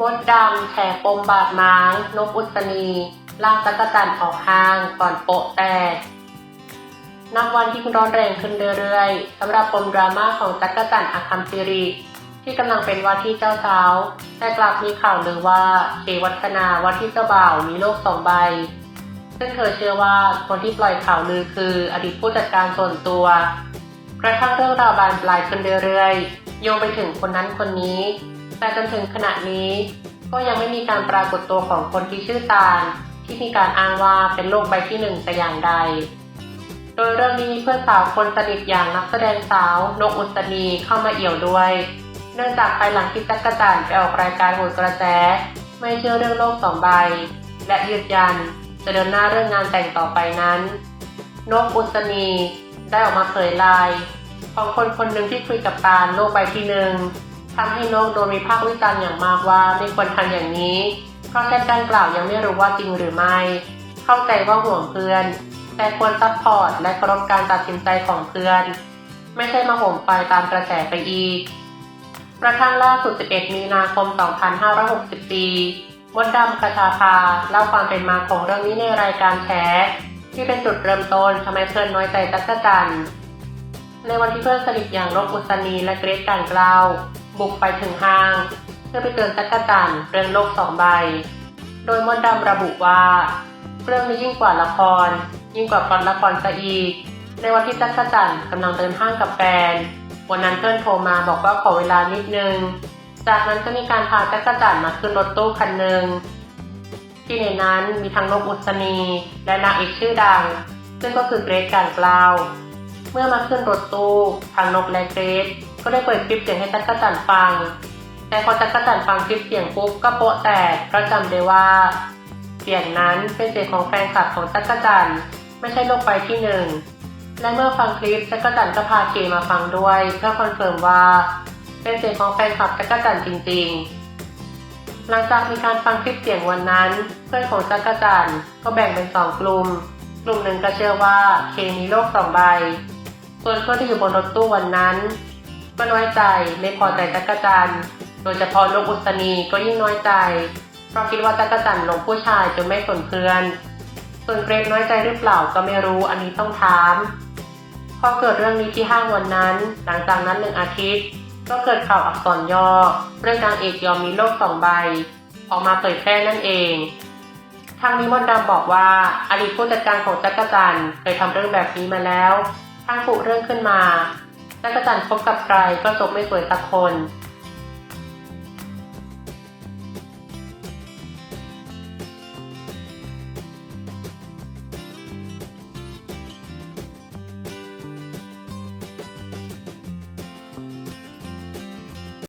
มดดำแฉปมบาดหมาง นกอุศนีลากจักรจันออกห้างก่อนโปะแตกนับวันที่ร้อนแรงขึ้นเรื่อยๆสำหรับปมดราม่าของจักรจันทร์อคัมซิริที่กำลังเป็นว่าที่เจ้าสาว แต่กลับมีข่าวลือว่าเควัฒนาว่าที่เจ้าบ่าวมีโลกสองใบ ซึ่งเธอเชื่อว่าคนที่ปล่อยข่าวลือคืออดีตผู้จัดการส่วนตัว กระทั่งเรื่องราวบานปลายขึ้นเรื่อยๆ โยงไปถึงคนนั้นคนนี้ แต่จนถึงขณะนี้ก็ยังไม่มีการปรากฏตัวของคนที่ชื่อตาลที่มีการอ้างว่าเป็นโรคใบที่หนึ่งแต่อย่างใด โดยเรื่องนี้เพื่อนสาวคนสนิทอย่างนักแสดงสาวนกอุศนีเข้ามาเอี่ยวด้วย เนื่องจากภายหลังที่จักรจันไปออกรายการโหนกระแส ไม่เชื่อเรื่องโลกสองใบ และยืนยันจะเดินหน้าเรื่องงานแต่งต่อไปนั้น นกอุศนีได้ออกมาเผยลาย ของคนคนหนึ่งที่คุยกับตาลโลกใบที่หนึ่ง ทำให้นกโดนวิพากษ์วิจารณ์อย่างมากว่าไม่ควรทำอย่างนี้ เพราะแค่การกล่าวยังไม่รู้ว่าจริงหรือไม่ เข้าใจว่าห่วงเพื่อน แต่ควรซัพพอร์ตและเคารพการตัดสินใจของเพื่อน ไม่ใช่มาห่มไฟตามกระแสไปอีกกระทั่งล่าสุด 11 มีนาคม 2564มดดำคชาภาเล่าความเป็นมาของเรื่องนี้ในรายการแฉที่เป็นจุดเริ่มต้นทำให้เพื่อนน้อยใจจักรจันในวันที่เพื่อนสนิทอย่างนกอุศนีและเกรซการกล่าว บุกไปถึงห้าง เพื่อไปเตือนจักรจันทร์เรื่องโลกสองใบ โดยมดดำระบุว่า เรื่องนี้ยิ่งกว่าละคร ยิ่งกว่าพล็อตละครซะอีก ในวันที่จักรจันทร์กำลังเดินห้างกับแฟน วันนั้นเพื่อนโทรมาบอกว่าขอเวลานิดนึง จากนั้นก็มีการพาจักรจันทร์มาขึ้นรถตู้คันหนึ่งที่ในนั้นมีทั้งนกอุศนี และนางเอกชื่อดัง ซึ่งก็คือเกรซการกล่าว เมื่อมาขึ้นรถตู้ทางนกและเกรซ ก็ได้เปิดคลิปเสียงให้จักรจันทร์ฟัง แต่พอจักรจันทร์ฟังคลิปเสียงปุ๊บก็โป๊ะแตกเพราะจำได้ว่า เสียงนั้นเป็นเสียงของแฟนคลับของจักรจันทร์ไม่ใช่โลกใบที่หนึ่งและเมื่อฟังคลิปจักรจันทร์ก็พาเกมาฟังด้วย เพื่อคอนเฟิร์มว่าเป็นเสียงของแฟนคลับจักรจันทร์จริง ๆ หลังจากมีการฟังคลิปเสียงวันนั้น เพื่อนของจักรจันทร์ก็แบ่งเป็นสองกลุ่ม กลุ่มหนึ่งก็เชื่อว่าเคมีโลกสองใบส่วนเพื่อนที่อยู่บนรถตู้วันนั้น ก็น้อยใจไม่พอใจจักรจันทร์โดยเฉพาะนกอุศนีก็ยิ่งน้อยใจ เพราะคิดว่าจักรจันทร์หลงผู้ชายจนไม่สนเพื่อน ส่วนเกรดน้อยใจหรือเปล่าก็ไม่รู้อันนี้ต้องถามพอเกิดเรื่องนี้ที่ห้างวันนั้น หลังจากนั้นหนึ่งอาทิตย์ ก็เกิดข่าวอักษรย่อ เรื่องนางเอกยอมมีโลกสองใบ ออกมาเผยแพร่นั่นเองทางนี้มดดำบอกว่าอดีตผู้จัดการของจักรจันทร์เคยทำเรื่องแบบนี้มาแล้วทางผูเรื่องขึ้นมา จักรจันทร์พบกับใครก็จบไม่สวยสักคน